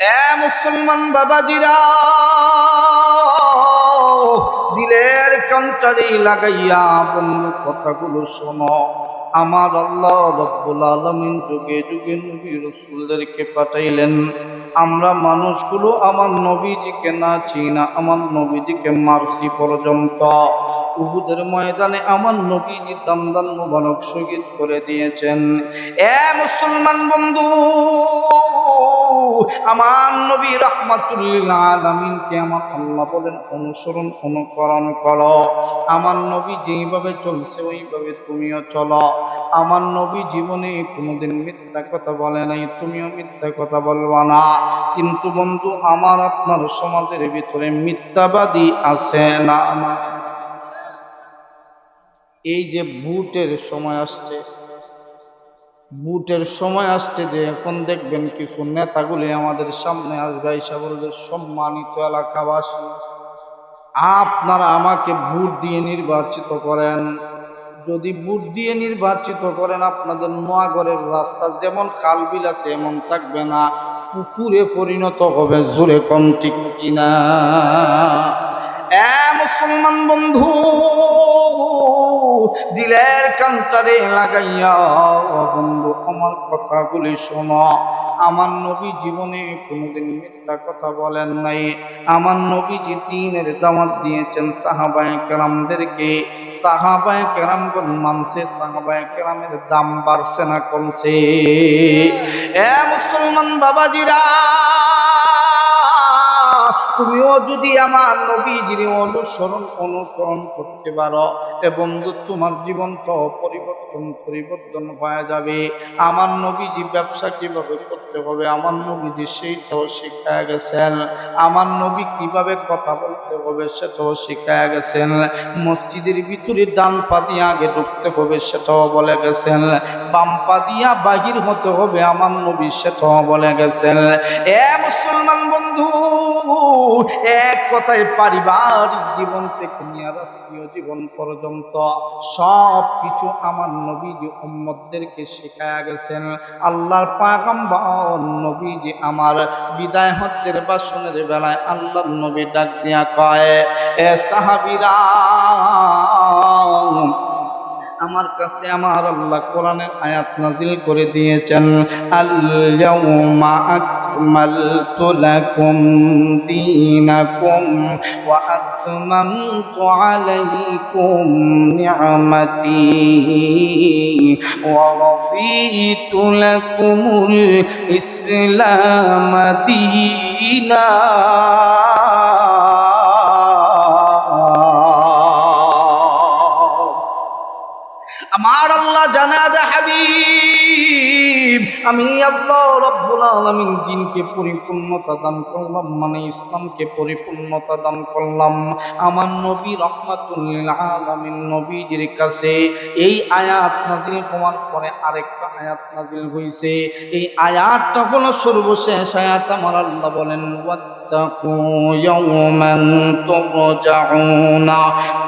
এ মুসলমান বাবাজিরা দিলের কান্টারি লাগাইয়া বন্ধু কথাগুলো শোনো। আমার আল্লাহ রব্বুল আলমিন যুগে যুগে নবী রসুলদেরকে পাঠাইলেন। আমরা মানুষগুলো আমার নবীজিকে না চিনা আমার নবীজিকে মারছি পর্যন্ত। উহুদের ময়দানে আমার নবীজি দান দান মুবারক শহীদ করে দিয়েছেন। এ মুসলমান বন্ধু, আমার নবী রহমাতুল্লিল আলামিনকে আমার আল্লাহ বলেন, অনুসরণ, অনুকরণ করো। আমার নবী যেইভাবে চলছে, ওইভাবে তুমিও চলো। আমার নবী জীবনে কোনোদিন মিথ্যা কথা বলে নাই, তুমিও মিথ্যা কথা বলবা না। কিন্তু বন্ধু, আমার আপনার সমাজের ভিতরে মিথ্যাবাদী আছে না এই যে বুটের সময় আসছে, বুটের সময় আসছে যে এখন দেখবেন কিছু নেতাগুলি আমাদের সামনে আসবে এসে বলবে, সম্মানিত এলাকাবাসী, আপনারা আমাকে ভোট দিয়ে নির্বাচিত করেন। যদি বুট দিয়ে নির্বাচিত করেন, আপনাদের নোয়াগড়ের রাস্তা যেমন খাল বিল আছে, এমন থাকবে না। পুকুরে পরিণত হবে, জোরে কম ঠিক কিনা। এ মুসলমান বন্ধু! দিলের কান্তারে লাগাইয়া বন্ধু, আমার কথাগুলি শোনো। আমার নবী জীবনে কোনোদিন মিথ্যা কথা বলেন নাই। আমার নবীজি দিনের দাওয়াত দিয়েছেন সাহাবায়ে কেরামদেরকে, সাহাবায়ে কেরামগণ মানছে, সাহাবায়ে কেরামের দাম বাড়ছে না, কমছে। এ মুসলমান বাবাজিরা তুমিও যদি আমার নবীজির অনুসরণ অনুকরণ করতে পারো এ বন্ধু, তোমার জীবন তো পরিবর্তন পরিবর্তন হয়ে যাবে। আমার নবীজি ব্যবসা কীভাবে করতে হবে? আমার নবীজি সেইটাও শিখায় গেছেন। আমার নবী কীভাবে কথা বলতে হবে সেটাও শিখায় গেছেন। মসজিদের ভিতরে ডান পা দিয়ে আগে ঢুকতে হবে সেটাও বলে গেছেন। বাম পা দিয়া বাহির হতে হবে, আমার নবী সেটাও বলে গেছেন। এ মুসলমান বন্ধু এক কথায় পারিবারিক জীবন থেকে নিয়ে রাষ্ট্রীয় জীবন পর্যন্ত সব কিছু আমার নবীজি উম্মদদেরকে শেখায়া গেছেন। আল্লাহর পাগম্বর নবীজি আমার বিদায় হত্যের বাসনের বেলায় আল্লাহর নবী ডাক দিয়া কয়, এ সাহাবিরা আমার কাছে আমার আল্লাহ কোরআনের আয়াত নাজিল করে দিয়েছেন, আল-ইয়াউমা আকমালতু লাকুম দীনাকুম ওয়া আতমামতু আলাইকুম নি'মাতি ইসলাম দীনা। আমি আল্লাহ রব্বুল আলামিন দিনকে পরিপূর্ণতা দান করলাম মানে ইসলামকে পরিপূর্ণতা দান করলাম আমার নবী রহমাতুল্লিল আলামিন নবীজির কাছে এই আয়াত নাজিল হওয়ার পরে আরেকটা আয়াত নাজিল হয়েছে এই আয়াতটা হলো সর্বশেষ আয়াত আমার আল্লাহ বলেন واتقوا يوما ترجعون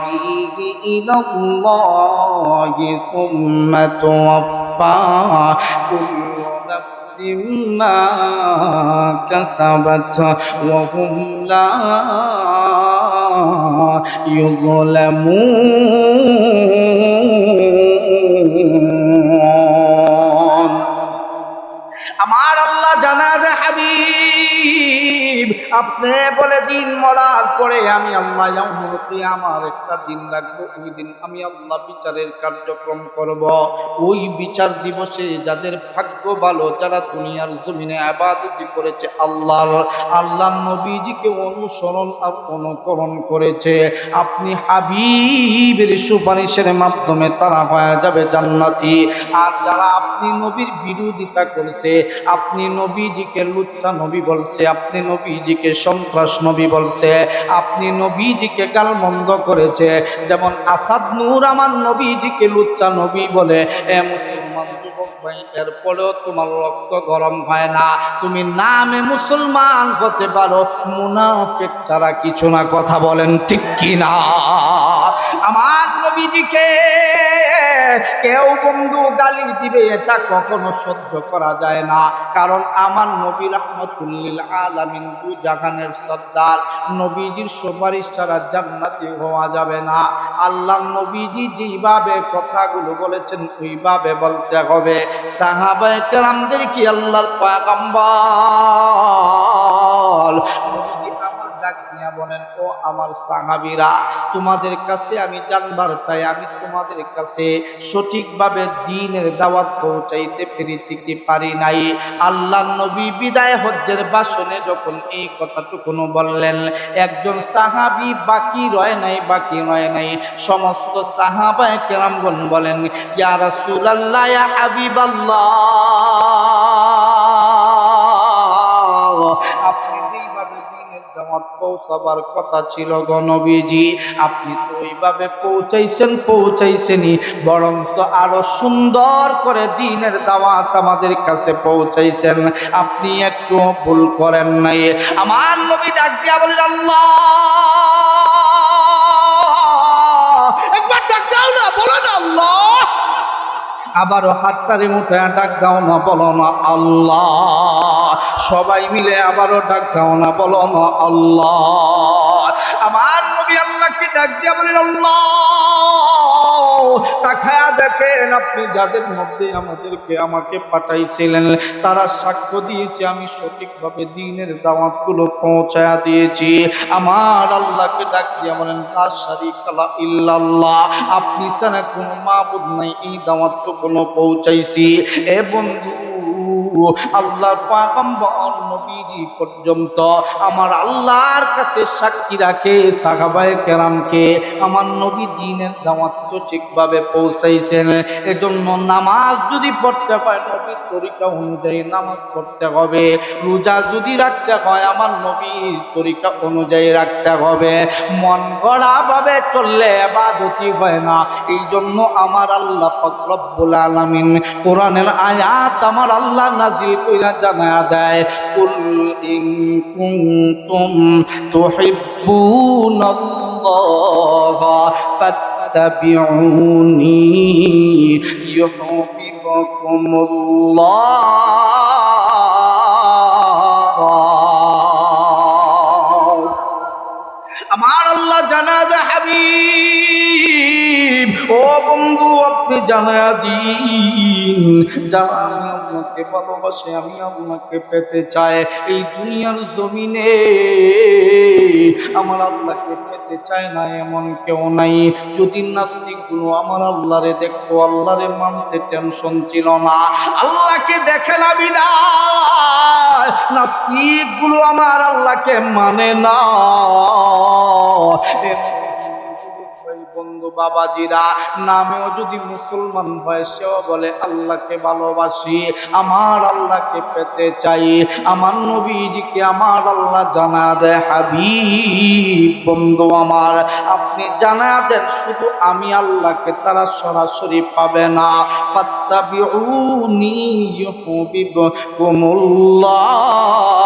فيه إلى الله ثم توفى كل نفس ما كسبت وهم لا يظلمون আমার আল্লাহ জানা দে হাবিব, আপনি বলে দিন মরার পরে আমি আল্লাহ কিয়ামার একটা দিন রাখব, ওই দিন আমি আল্লাহ বিচারের কার্যক্রম করব। ওই বিচার দিবসে যাদের ভাগ্য ভালো, যারা দুনিয়ার জমিনে আবাদতি করেছে, আল্লাহর, আল্লাহ নবীজিকে অনুসরণ আর অনুকরণ করেছে। আপনি হাবিবের সুপারিশের মাধ্যমে তারা হয়ে যাবে জান্নাতি। আর যারা আপনি নবীর বিরোধিতা করেছে আপনি নবীজিকে লুচ্চা নবী বলছে, আপনি নবীজিকে সন্ত্রাস নবী বলছে, আপনি নবীজিকে গালমন্দ করেছে। যেমন আসাদ নূর আমার নবীজিকে লুচ্চা নবী বলে, এ মুসলমান এরপরেও তোমার রক্ত গরম হয় না। তুমি নামে মুসলমান হতে পারো। মুনাফিক ছাড়া কিছু না, কথা বলেন ঠিক কি না আমার নবী নবীজিকে কেউ বন্ধু গালি দিবে, এটা কখনো সহ্য করা যায় না। কারণ আমার নবী রহমতুল্লিল আলামিন দু জাহানের সর্দার নবীজির সুপারিশ ছাড়া জান্নাতি হওয়া যাবে না। আল্লাহ নবীজি যেইভাবে কথাগুলো বলেছেন, ওইভাবে বলতে হবে। সাহাবায়ে কেরামদের কি আল্লাহর পয়গম্বর? দিয়া বলেন, ও আমার সাহাবীরা, তোমাদের কাছে আমি জানবার চাই, আমি তোমাদের কাছে সঠিকভাবে দিনের দাওয়াত পৌঁছাইতে পেরেছি কি পারি নাই? আল্লাহ নবী বিদায় হজ্জের বাসনে যখন এই কথাটুকুনো বললেন, একজন সাহাবী বাকি রয় নাই, বাকি রয় নাই। সমস্ত সাহাবায়ে কেরামগণ বলেন, ইয়া রাসূলুল্লাহ, ইয়া হাবিবাল্লাহ। পৌঁছাবার কথা ছিল গণবীজি আপনি তো ওইভাবে পৌঁছাইছেন, পৌঁছাইছেনই। বরং আরও সুন্দর করে দিনের দাওয়াত আমাদের কাছে পৌঁছাইছেন। আপনি একটু ভুল করেন নাই। আমার নবী ডাক দিয়া বলেন আল্লাহ! একবার ডাক দাও না, বলো না, আল্লাহ! আবারও হাতটারে মুঠে ডাক দাও না, বলো না, আল্লাহ! সবাই মিলে আবারও ডাক দাও না, বলো আল্লাহ। আমার নবী আল্লাহকে ডাক দিয়া বলেন, আল্লাহ। তাকায়া দেখেন, আপনি যাদের মধ্যে আমাদেরকে আমাকে পাঠাইছিলেন, তারা সাক্ষ্য দিয়েছে, আমি সঠিকভাবে দিনের দাওয়াতগুলো পৌঁছায়া দিয়েছি। আমার আল্লাহকে ডাক দিয়া বলেন, লা শারিকালা ইল্লাল্লাহ। আপনি ছাড়া কোনো মাবুদ নাই, এই দাওয়াতটা কোনো পৌঁছাইছি। এ বন্ধু আল্লাহর পাগম্বর নবীজি পর্যন্ত আমার আল্লাহর কাছে সাক্ষী রাখে সাহাবায়ে কেরামকে। আমার নবী দিনের দাওয়াত ঠিকভাবে পৌঁছাইছেন। এজন্য নামাজ যদি পড়তে হয়, নবীর তরিকা অনুযায়ী নামাজ পড়তে হবে। রোজা যদি রাখতে হয়, আমার নবীর তরিকা অনুযায়ী রাখতে হবে। মন গড়া ভাবে চললে এবাদতি হয় না। এই জন্য আমার আল্লাহ পাক রব্বুল আলামিন কোরআনের আয়াত আমার আল্লাহ নাজিল কইরা জানা দেয়, কুল ইন কুনতুম তুহিব্বুনাল্লাহ ফাত্তাবিউনি ইউহিব্বুকুমুল্লাহ. আমার আল্লাহ জানা দে হাবিব, ও বন্ধু, আপনি জানা দিন আমি আপনাকে ভালোবাসে, আমি আপনাকে পেতে চাই। এই দুনিয়ার জমিনে আমার আল্লাহকে পেতে চায় না এমন কেউ নাই। যদি নাস্তিকগুলো আমার আল্লাহরে দেখতো, আল্লাহরে মানতে টেনশন ছিল না। আল্লাহকে দেখে না বিদায় নাস্তিকগুলো আমার আল্লাহকে মানে না। বাবাজিরা, নামেও যদি মুসলমান হয়, সেও বলে, আল্লাহকে ভালোবাসি, আমার আল্লাহকে পেতে চাই, আমার নবীজিকে আমার আল্লাহ জানা দেয় হাবি বন্ধু আমার, আপনি জানা দেন, শুধু আমি আল্লাহকে তারা সরাসরি পাবে না। ফাত্তাবিউনি ইউহিব্বুকুমুল্লাহ।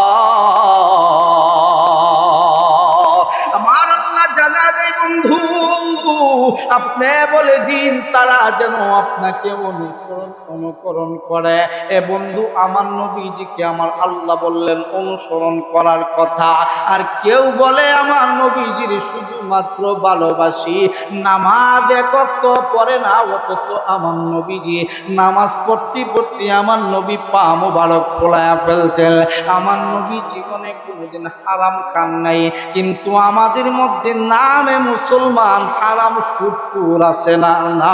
দিন তারা যেন আপনাকে অনুসরণ অনুকরণ করে। এ বন্ধু, আমার নবীজিকে আমার আল্লাহ বললেন, অনুসরণ করার কথা। আর কেউ বলে, আমার নবীজির শুধুমাত্র ভালোবাসি। নামাজ একক তো পড়ে না, অথচ আমার নবীজি নামাজ পড়তে পড়তে আমার নবী পা মোবারক খোলায়া ফেলছেন। আমার নবী জীবনে কোনোদিন হারাম খান নাই, কিন্তু আমাদের মধ্যে নামে মুসলমান হারাম সুটকুর আছে না। না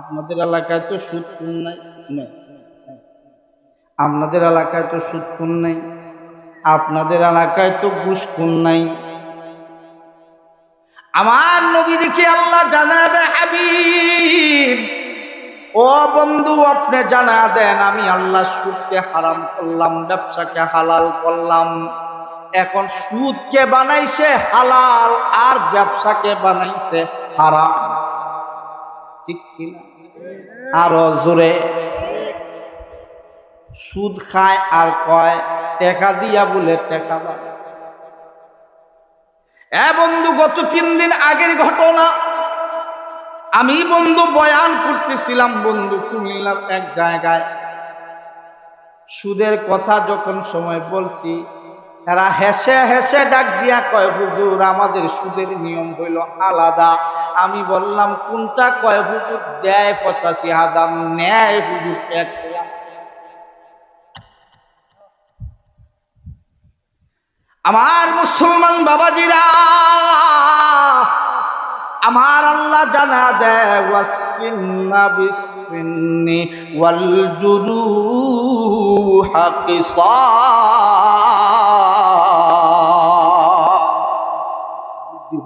আপনাদের এলাকায় তো সুদকুন নাই। আপনাদের এলাকায় তো সুদকুন নাই। আপনাদের এলাকায় তো ঘুষকুন নাই। আমার নবী দেখে আল্লাহ জানা দেয়, হাবিব। ও বন্ধু, আপনি জানা দেন, আমি আল্লাহ সুদকে হারাম করলাম, ব্যবসাকে হালাল করলাম। এখন সুদকে বানাইছে হালাল, আর ব্যবসাকে বানাইছে হারাম ঠিক কিনা আরও জোরে। সুদ খায় আর কয়, টেকা দিয়া বলে টেকা এ বন্ধু, গত তিন দিন আগের ঘটনা। আমি বন্ধু বয়ান করতেছিলাম, বন্ধু, কুমিল্লার এক জায়গায়। সুদের কথা যখন সময় বলছি এরা হেসে হেসে ডাক দিয়া কয়, হুজুর, আমাদের সুদের নিয়ম হইল আলাদা। আমি বললাম, কোনটা? কয়, হুজুর, দেয় পঁচাশি হাজার, নেয় হুজুর এক আমার মুসলমান বাবাজিরা, আমার আল্লাহ জানা দেয় কিসাস।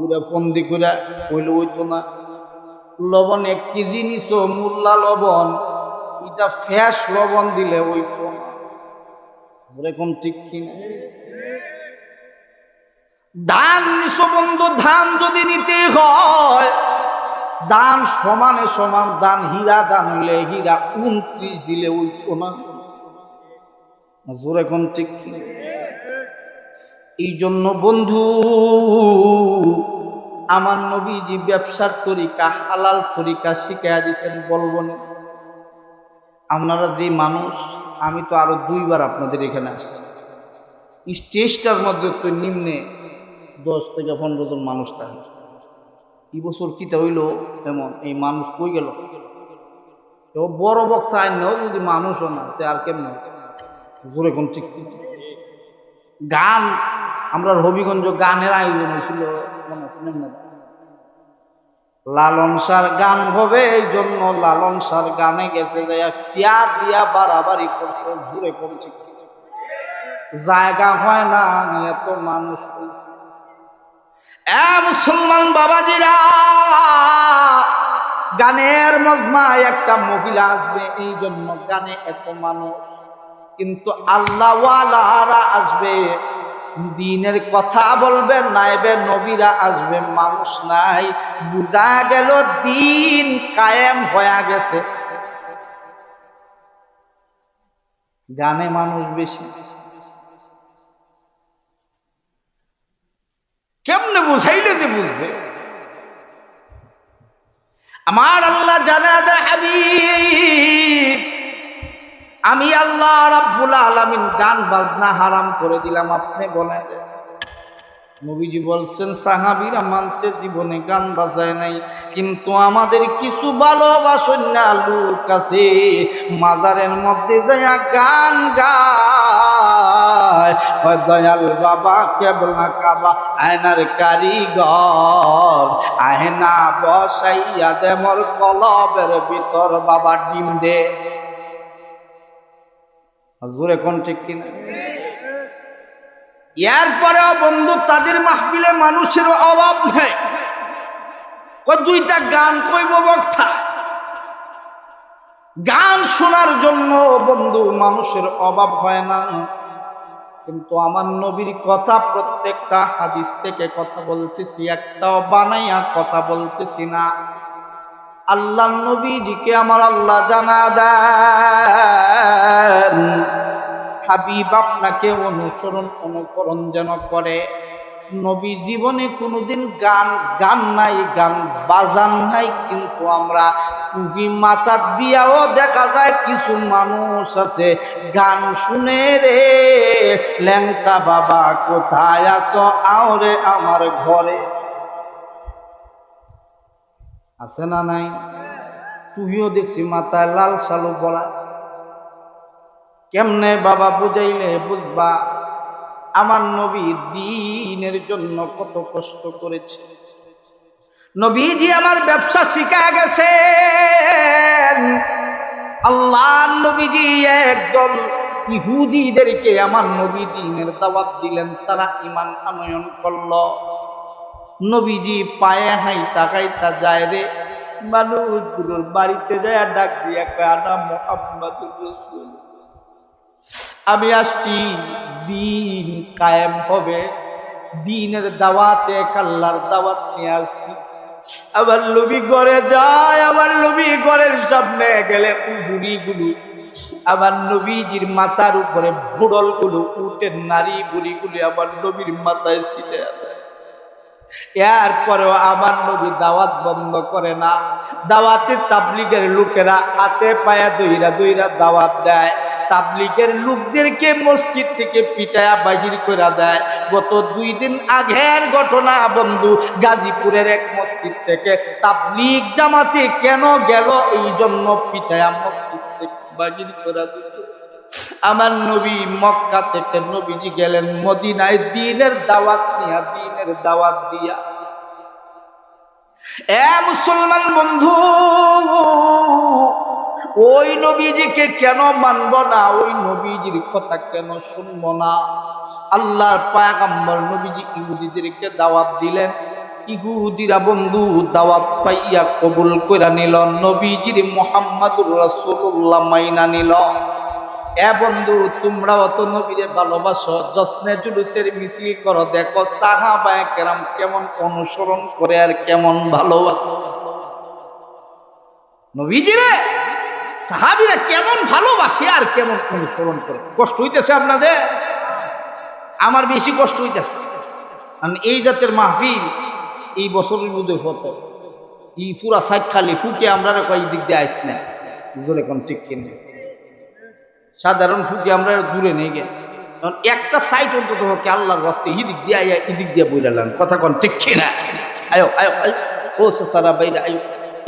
করে ফন্দি করে হইলে হইতো না। লবণ এক কেজি নিছ মুল্লা লবণ। এটা ফ্যাস লবণ দিলে হইতো না এরকম ঠিক কিনা নিছ বন্ধু, ধান যদি নিতে হয় দান সমানে সমান দান হীরা দান হইলে হীরা, উনত্রিশ দিলে উঠতো না জোরে কোন ঠিক এই জন্য বন্ধু আমার নবীজি ব্যবসার তরিকা, হালাল তরিকা শিখাইয়া দিতেন, বলব না। আপনারা যে মানুষ, আমি তো আরও দুইবার আপনাদের এখানে আসছি। স্টেজটার মধ্যে তো নিম্নে দশ থেকে পনেরো জন মানুষ থাকে। এই বছর কিতা হইল এমন, এই মানুষ কই গেল? তো বড় বক্তা আইনেও যদি মানুষও না সে আর কেমন? জোরে কোন গান, আমরা হবিগঞ্জ গানের আয়োজন হয়েছিল। লালন সার গান হবে, এই জন্য লালন সার গানে গেছে চেয়ার দিয়া বাড়াবাড়ি করছে, ঘুরে করছে জায়গা হয় না এত মানুষ মুসলমান বাবাজিরা, গানের মজমায় একটা মহিলা আসবে, এই জন্য গানে এত মানুষ। কিন্তু আল্লাহওয়ালারা আসবে দিনের কথা বলবে, নাইবে নবীরা আসবে, মানুষ নাই। বুঝা গেল দিন কায়েম হয়ে গেছে। গানে মানুষ বেশি। কেমনে বুঝাইলে যে বুঝবে? আমার আল্লাহ জানা হাবিব। আমি আল্লাহ রাব্বুল আলামিন গান বাজনা হারাম করে দিলাম, আপনি বলেন। নবীজি বলছেন, সাহাবীরা মানছে জীবনে গান বাজায় নাই, কিন্তু আমাদের কিছু ভালোবাসন না লোক আছে, মাজারের মধ্যে যাইয়া গান গায়। দয়াল বাবা, কেবলা কাবা, আয়নার কারিগর। আয়না বসাইয়া দে মোর কলবের ভিতর বাবা ডিম দে জোরে কোন ঠিক কিনা? এরপরেও বন্ধু, তাদের মাহফিলে মানুষের অভাব নেই। ও দুইটা গান কইব বক্তা। গান শোনার জন্য বন্ধু, মানুষের অভাব হয় না। কিন্তু আমার নবীর কথা প্রত্যেকটা হাদিস থেকে কথা বলতেছি, একটাও বানাইয়া কথা বলতেছি না। আল্লাহ নবীজিকে আমার আল্লাহ জানা দেন। হাবিব আপনাকে অনুসরণ অনুকরণ যেন করে। নবী জীবনে কোনোদিন গান গান নাই, গান বাজান নাই, কিন্তু আমরা টুপি মাথা দিয়াও দেখা যায় কিছু মানুষ আছে। গান শুনে রে, ল্যাংটা বাবা, কোথায় আছো? আওরে আমার ঘরে। আছে না নাই? তুহিও দেখছি মাথায় লাল সালু বলা। কেমনে বাবা বুঝাইলে বুঝবা? আমার নবী দিনের জন্য কত কষ্ট করেছে। নবীজি আমার ব্যবসা শিখা গেছে আল্লাহ নবীজি একদল ইহুদিদেরকে আমার নবী দিনের দাওয়াত দিলেন, তারা ইমান আনয়ন করল। নবীজি পায়ে হাই তাকাইতা যায় রে। মানুষগুলোর বাড়িতে যায় ডাক দিয়া কয়, আনা মোহাম্মদুর আমি আসছি, দিন কায়েম হবে। দিনের দাওয়াতে কাল্লার দাওয়াত নিয়ে আসছি। আবার লবি ঘরে যায়, আমার লবি ঘরের সামনে গেলে বুড়ি গুলো আবার নবীজির মাথার উপরে বুড়লগুলো উঠে নারী বুড়ি গুলি আবার নবীর মাথায় ছিটে দেয় এরপরেও আমার নবী দাওয়াত বন্ধ করে না। দাওয়াতে তাবলিগের লোকেরা হাতে পায়া দইরা দইরা দাওয়াত দেয়। তাবলিগের লোকদেরকে মসজিদ থেকে পিটায়া বাহির করে দেয়। গত দুই দিন আগের ঘটনা বন্ধু, গাজীপুরের এক মসজিদ থেকে তাবলিগ জামাতে কেন গেল? এই জন্য পিটায়া মসজিদ থেকে বাহির করে দিচ্ছে আমার নবী মক্কা থেকে নবীজি গেলেন মদিনায় দিনের দাওয়াত নিয়া, দিনের দাওয়াত দিয়া। এ মুসলমান বন্ধু, ওই নবীজিকে কেন মানব না? ওই নবীজির কথা কেন শুনব না? আল্লাহর পায়াগাম্বর নবীজি ইহুদিদেরকে দাওয়াত দিলেন। ইহুদিরা বন্ধু, দাওয়াত পাইয়া কবুল কইরা নিল। নবীজির মোহাম্মদুর রাসূলুল্লাহ মাইনা নিল। এ বন্ধু তোমরা অত নবীরে ভালোবাসো। যশ্নে জুলুসের মিছিল করো, দেখো সাহাবায়ে কেরাম কেমন অনুসরণ করে আর কেমন ভালোবাসো। নবীজিরে, সাহাবিরা কেমন ভালোবাসে আর কেমন অনুসরণ করে। কষ্ট হইতেছে আপনাদের? আমার বেশি কষ্ট হইতেছে। কারণ এই জাতের মাহফিল এই বছরের মধ্যে হতো। এই পুরা সাইড খালি ফুকে আমরা কয় দিক দিয়ে আইস না কোন ঠিক কিনে? সাধারণ ফুকে আমরা দূরে নেই গে। একটা সাইট অন্তত হোক আল্লাহর বাস্তে ইদিক দিয়ে আইয়া ইদিক দিয়ে বইলাম কথা কন, ঠিক কিনা আয়ো আয়ো আয়ো। ও সারা বাইরে, আয়ো।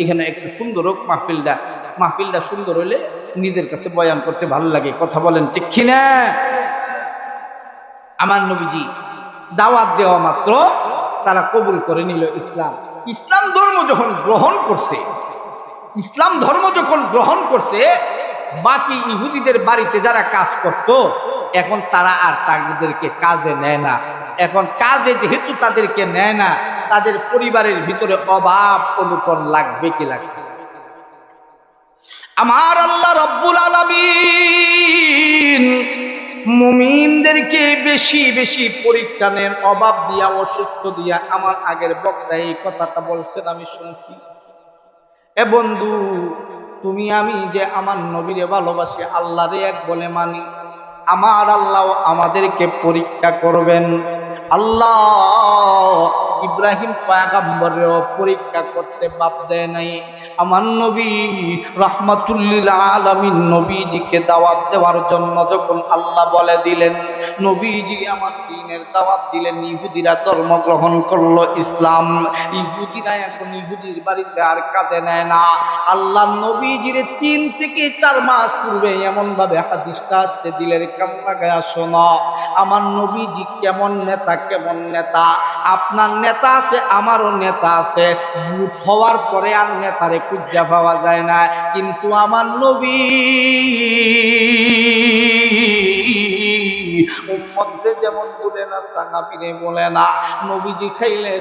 এখানে একটু সুন্দর হোক মাহফিলটা। মাহফিলটা সুন্দর হলে নিজের কাছে বয়ান করতে ভালো লাগে। কথা বলেন, ঠিক না? আমার নবীজি দাওয়াত দেওয়া মাত্র তারা কবুল করে নিল ইসলাম। ইসলাম ধর্ম যখন গ্রহণ করছে, ইসলাম ধর্ম যখন গ্রহণ করছে বাকি ইহুদিদের বাড়িতে যারা কাজ করত, এখন তারা আর তাদেরকে কাজে নেয় না। এখন কাজে যেহেতু তাদেরকে নেয় না, তাদের পরিবারের ভিতরে অভাব অনুকরণ লাগবে কি লাগবে আমার আল্লাহ রব্বুল আলামিন মুমিনদেরকে বেশি বেশি পরীক্ষা নেন অভাব দিয়া, অসুস্থ দিয়া আমার আগের বক্তা এই কথাটা বলছেন, আমি শুনছি। এ বন্ধু তুমি আমি যে আমার নবীরে ভালোবাসি, আল্লাহরে এক বলে মানি। আমার আল্লাহ আমাদেরকে পরীক্ষা করবেন। আল্লাহ ইব্রাহিম পায়াগাম্বরেও পরীক্ষা করতে বাপ দেয় নাই। আমার নবী রহমাতুল্লিল আলমিন নবীজিকে দাওয়াত দেওয়ার জন্য যখন আল্লাহ বলে দিলেন, নবীজি আমার দিনের দাওয়াত দিলেন, ইহুদিরা ধর্ম গ্রহণ করল ইসলাম। ইহুদিরা এখন ইহুদির বাড়িতে আর কাঁদে নেয় না। আল্লাহ নবীজির তিন থেকে চার মাস পূর্বে এমন ভাবে হাদিসটা আসতে দিলের কান্না গায়া শোনা আমার নবীজি কেমন নেতা কেমন নেতা? আপনার নেতা আছে, আমারও নেতা আছে। হওয়ার পরে আর নেতারে কুজ্জা পাওয়া যায় না। কিন্তু আমার নবী যেমন বলে না, সাহাবিরে বলে না, নবীজি খাইলে